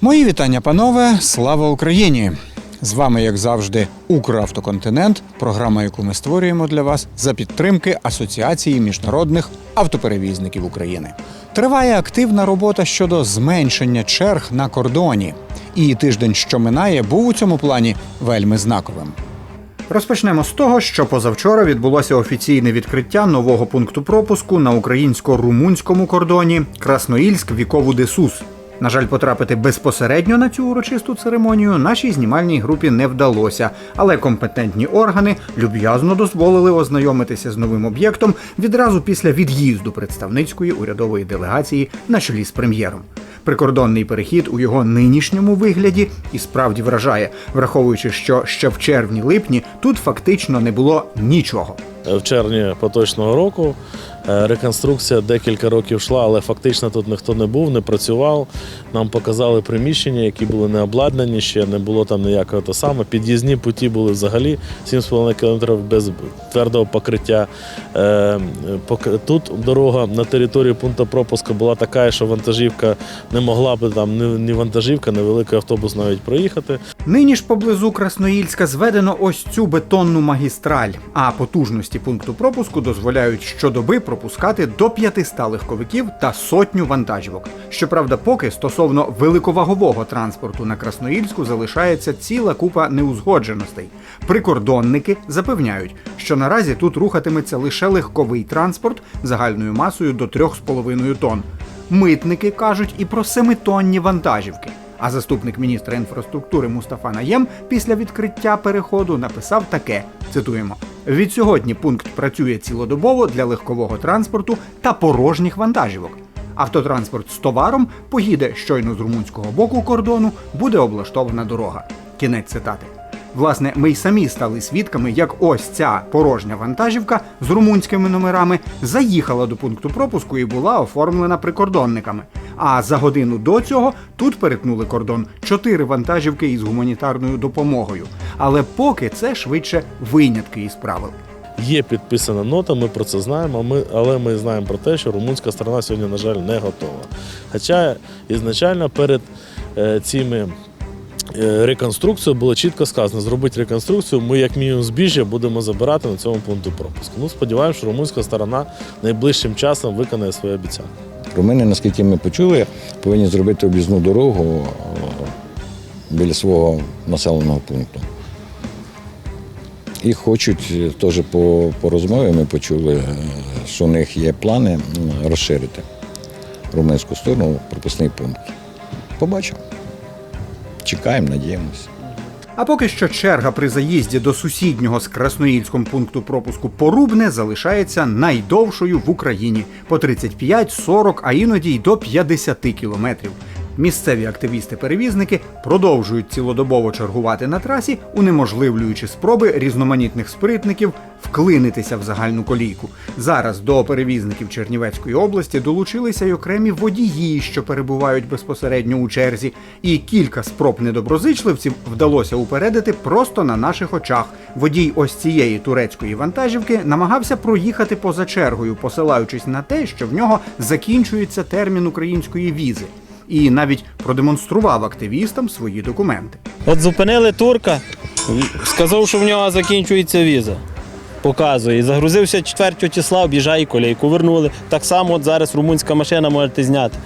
Мої вітання, панове! Слава Україні! З вами, як завжди, Укравтоконтинент, програма, яку ми створюємо для вас за підтримки Асоціації міжнародних автоперевізників України. Триває активна робота щодо зменшення черг на кордоні. І тиждень, що минає, був у цьому плані вельми знаковим. Розпочнемо з того, що позавчора відбулося офіційне відкриття нового пункту пропуску на українсько-румунському кордоні Красноїльськ Вікову Десус. На жаль, потрапити безпосередньо на цю урочисту церемонію нашій знімальній групі не вдалося, але компетентні органи люб'язно дозволили ознайомитися з новим об'єктом відразу після від'їзду представницької урядової делегації на чолі з прем'єром. Прикордонний перехід у його нинішньому вигляді і справді вражає, враховуючи, що ще в червні-липні тут фактично не було нічого. в червні поточного року. Е, Реконструкція декілька років йшла, але фактично тут ніхто не був, не працював. Нам показали приміщення, які були не обладнані, ще не було там ніякого то саме. Під'їзні путі були взагалі 7,5 км без твердого покриття. Е, Тут дорога на території пункту пропуску була така, що вантажівка не могла би там ні, вантажівка, ні великий автобус навіть проїхати. Нині ж поблизу Красноїльська зведено ось цю бетонну магістраль, а потужності пункту пропуску дозволяють щодоби пропускати до 500 легковиків та сотню вантажівок. Щоправда, поки стосовно великовагового транспорту на Красноїльську залишається ціла купа неузгодженостей. Прикордонники запевняють, що наразі тут рухатиметься лише легковий транспорт загальною масою до 3,5 тонн. Митники кажуть і про семитонні вантажівки. А заступник міністра інфраструктури Мустафа Наєм після відкриття переходу написав таке: цитуємо: від сьогодні пункт працює цілодобово для легкового транспорту та порожніх вантажівок. Автотранспорт з товаром поїде щойно з румунського боку кордону, буде облаштована дорога. Кінець цитати. Власне, ми й самі стали свідками, як ось ця порожня вантажівка з румунськими номерами заїхала до пункту пропуску і була оформлена прикордонниками. А за годину до цього тут перетнули кордон чотири вантажівки із гуманітарною допомогою. Але поки це швидше винятки із правил. Є підписана нота, ми про це знаємо, ми, але ми знаємо про те, що румунська сторона сьогодні, на жаль, не готова. Хоча ізначально перед е, цими е, реконструкцією було чітко сказано, зробити реконструкцію, ми як мінімум збіжжя будемо забирати на цьому пункту пропуску. Ну, сподіваємося, що румунська сторона найближчим часом виконає свої обіцянки. Румини, наскільки ми почули, повинні зробити об'їзну дорогу е, біля свого населеного пункту. І хочуть е, теж по, по розмові ми почули, е, що у них є плани розширити румунську сторону пропускний пункт. Побачимо. Чекаємо, надіємося. А поки що черга при заїзді до сусіднього з Красноїльськом пункту пропуску Порубне залишається найдовшою в Україні по 35, 40, а іноді й до 50 кілометрів. Місцеві активісти-перевізники продовжують цілодобово чергувати на трасі, унеможливлюючи спроби різноманітних спритників вклинитися в загальну колійку. Зараз до перевізників Чернівецької області долучилися й окремі водії, що перебувають безпосередньо у черзі, і кілька спроб недоброзичливців вдалося упередити просто на наших очах. Водій ось цієї турецької вантажівки намагався проїхати поза чергою, посилаючись на те, що в нього закінчується термін української візи. І навіть продемонстрував активістам свої документи. От зупинили турка, сказав, що в нього закінчується віза. Показує. Загрузився 4 числа, об'їжджає колейку. Вернули. Так само от зараз румунська машина можете зняти.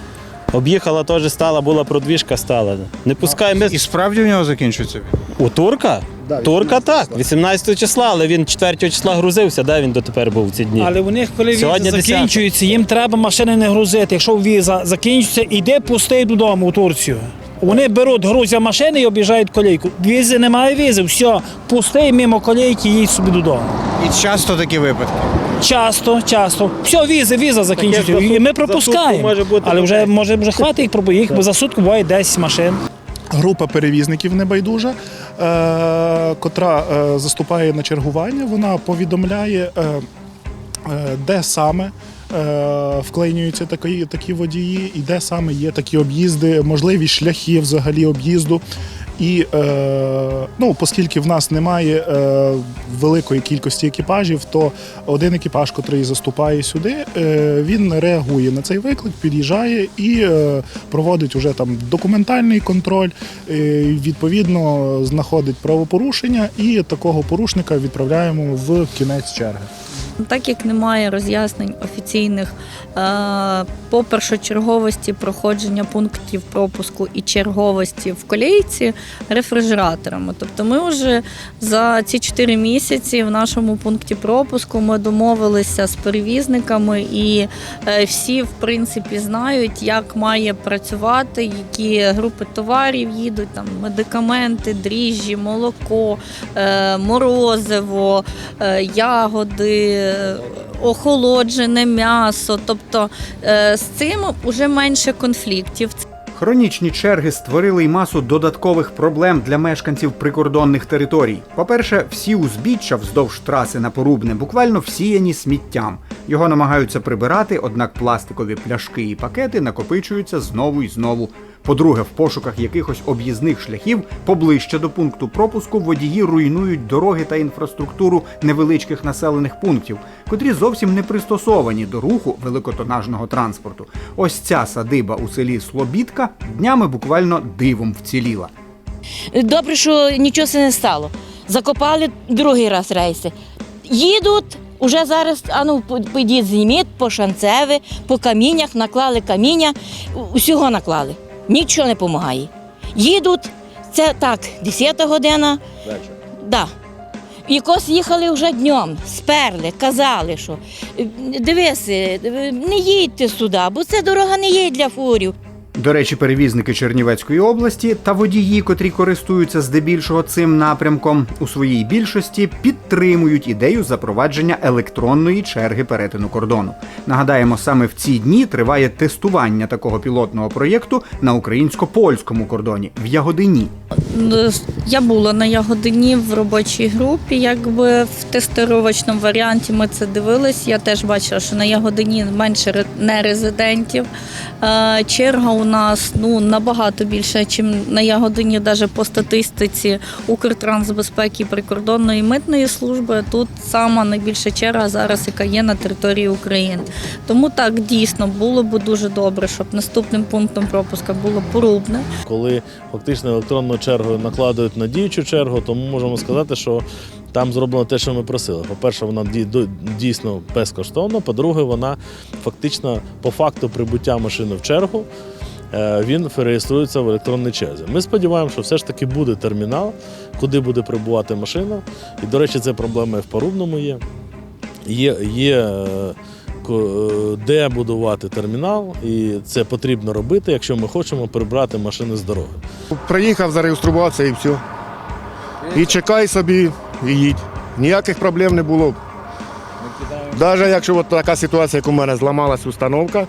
Об'їхала теж стала, була продвіжка стала. Не пускай ми. І справді в нього закінчується У турка? Турка так, 18 числа, але він 4 числа грузився, де він дотепер був ці дні. Але у них, коли віза Сьогодні закінчується, їм треба машини не грузити. Якщо віза закінчується, іде пустий додому у Турцію. Вони беруть, грузять машини і об'їжджають колійку. Візи немає візи, все, пустий мимо колійки, їдь собі додому. І часто такі випадки. Часто, часто. Все, візи, віза закінчується. за І ми за пропускаємо. може бути Але вже може вже хватить їх пробувати. Їх бо за сутку буває 10 машин. Група перевізників небайдужа, е, котра е, заступає на чергування, вона повідомляє, е, де саме вклинюються такі, такі водії, і де саме є такі об'їзди, можливість шляхи взагалі об'їзду. І е, ну, оскільки в нас немає е, великої кількості екіпажів, то один екіпаж, котрий заступає сюди, е, він реагує на цей виклик, під'їжджає і е, проводить уже там документальний контроль. Е, відповідно, знаходить правопорушення, і такого порушника відправляємо в кінець черги. Так як немає роз'яснень офіційних е, по першочерговості проходження пунктів пропуску і черговості в колійці рефрижераторами. Тобто ми вже за ці 4 місяці в нашому пункті пропуску ми домовилися з перевізниками, і е, всі в принципі знають, як має працювати, які групи товарів їдуть, там медикаменти, дріжджі, молоко, е, морозиво, ягоди, охолоджене м'ясо. Тобто е, з цим вже менше конфліктів. Хронічні черги створили й масу додаткових проблем для мешканців прикордонних територій. По-перше, всі узбіччя вздовж траси на порубне буквально всіяні сміттям. Його намагаються прибирати, однак пластикові пляшки і пакети накопичуються знову і знову. По-друге, в пошуках якихось об'їзних шляхів поближче до пункту пропуску водії руйнують дороги та інфраструктуру невеличких населених пунктів, котрі зовсім не пристосовані до руху великотонажного транспорту. Ось ця садиба у селі Слобідка днями буквально дивом вціліла. Добре, що нічого не стало. Закопали другий раз рейси. Їдуть, уже зараз, а ну, підіть зніміть по шанцеві, по каміннях, наклали каміння, усього наклали. Нічого не допомагає. Їдуть, це так, 10 година. Да. Якось їхали вже днем, сперли, казали, що «Е, дивись, е, не їдьте сюди, бо це дорога не є для фурів. До речі, перевізники Чернівецької області та водії, котрі користуються здебільшого цим напрямком, у своїй більшості підтримують ідею запровадження електронної черги перетину кордону. Нагадаємо, саме в ці дні триває тестування такого пілотного проєкту на українсько-польському кордоні в Ягодині. Ну, Я була на Ягодині в робочій групі, якби в тестировочному варіанті ми це дивились. Я теж бачила, що на Ягодині менше ре- нерезидентів. Черга у нас ну, набагато більша, ніж на Ягодині, навіть по статистиці Укртрансбезпеки прикордонної митної служби. Тут сама найбільша черга зараз, яка є на території України. Тому так дійсно було б дуже добре, щоб наступним пунктом пропуска було порубне. Коли фактично електронну чергу накладають на діючу чергу, то ми можемо сказати, що там зроблено те, що ми просили. По-перше, вона дійсно безкоштовна. По-друге, вона фактично по факту прибуття машини в чергу. Е, Він реєструється в електронній черзі. Ми сподіваємося, що все ж таки буде термінал, куди буде прибувати машина. І, до речі, це проблема і в Порубному є. Є, є е, е, де будувати термінал, і це потрібно робити, якщо ми хочемо прибрати машини з дороги. Приїхав, зареєструвався і все. І чекай собі, і їдь. Ніяких проблем не було. б. Навіть якщо от така ситуація, як у мене зламалась установка,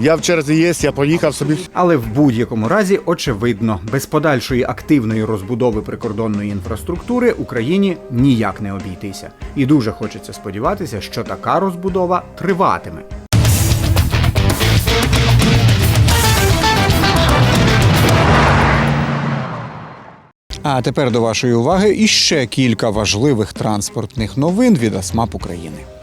я в черзі є, я поїхав собі. Але в будь-якому разі очевидно, без подальшої активної розбудови прикордонної інфраструктури Україні ніяк не обійтися. І дуже хочеться сподіватися, що така розбудова триватиме. А тепер до вашої уваги іще кілька важливих транспортних новин від АСМАП України.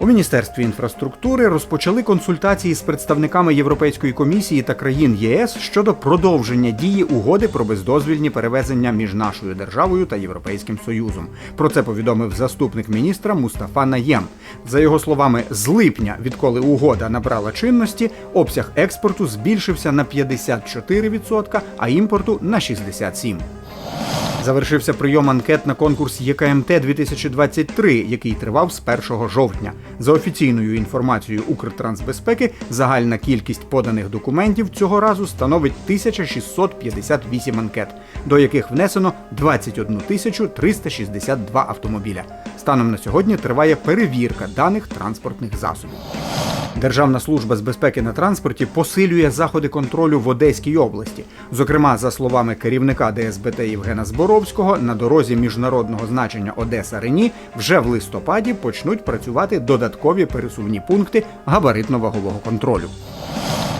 У Міністерстві інфраструктури розпочали консультації з представниками Європейської комісії та країн ЄС щодо продовження дії угоди про бездозвільні перевезення між нашою державою та Європейським Союзом. Про це повідомив заступник міністра Мустафа Наєм. За його словами, з липня, відколи угода набрала чинності, обсяг експорту збільшився на 54%, а імпорту на 67%. Завершився прийом анкет на конкурс ЄКМТ 2023, який тривав з 1 жовтня. За офіційною інформацією Укртрансбезпеки, загальна кількість поданих документів цього разу становить 1658 анкет, до яких внесено 21 362 автомобіля. Станом на сьогодні триває перевірка даних транспортних засобів. Державна служба з безпеки на транспорті посилює заходи контролю в Одеській області. Зокрема, за словами керівника ДСБТ Євгена Зборовського, на дорозі міжнародного значення Одеса Рені вже в листопаді почнуть працювати додаткові пересувні пункти габаритно-вагового контролю.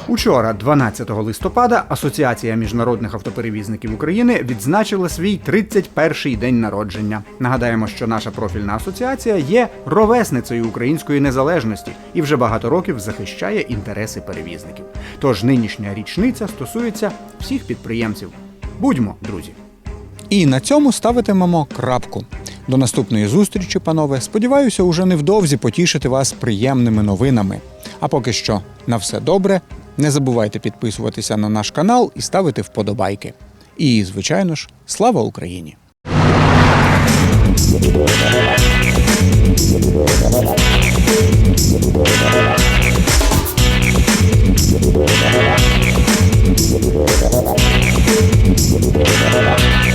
Учора, 12 листопада, Асоціація міжнародних автоперевізників України відзначила свій 31-й день народження. Нагадаємо, що наша профільна асоціація є ровесницею української незалежності і вже багато років захищає інтереси перевізників. Тож нинішня річниця стосується всіх підприємців. Будьмо, друзі! І на цьому ставитимемо крапку. До наступної зустрічі, панове. Сподіваюся, уже невдовзі потішити вас приємними новинами. А поки що на все добре. Не забувайте підписуватися на наш канал і ставити вподобайки. І, звичайно ж, слава Україні! Thank.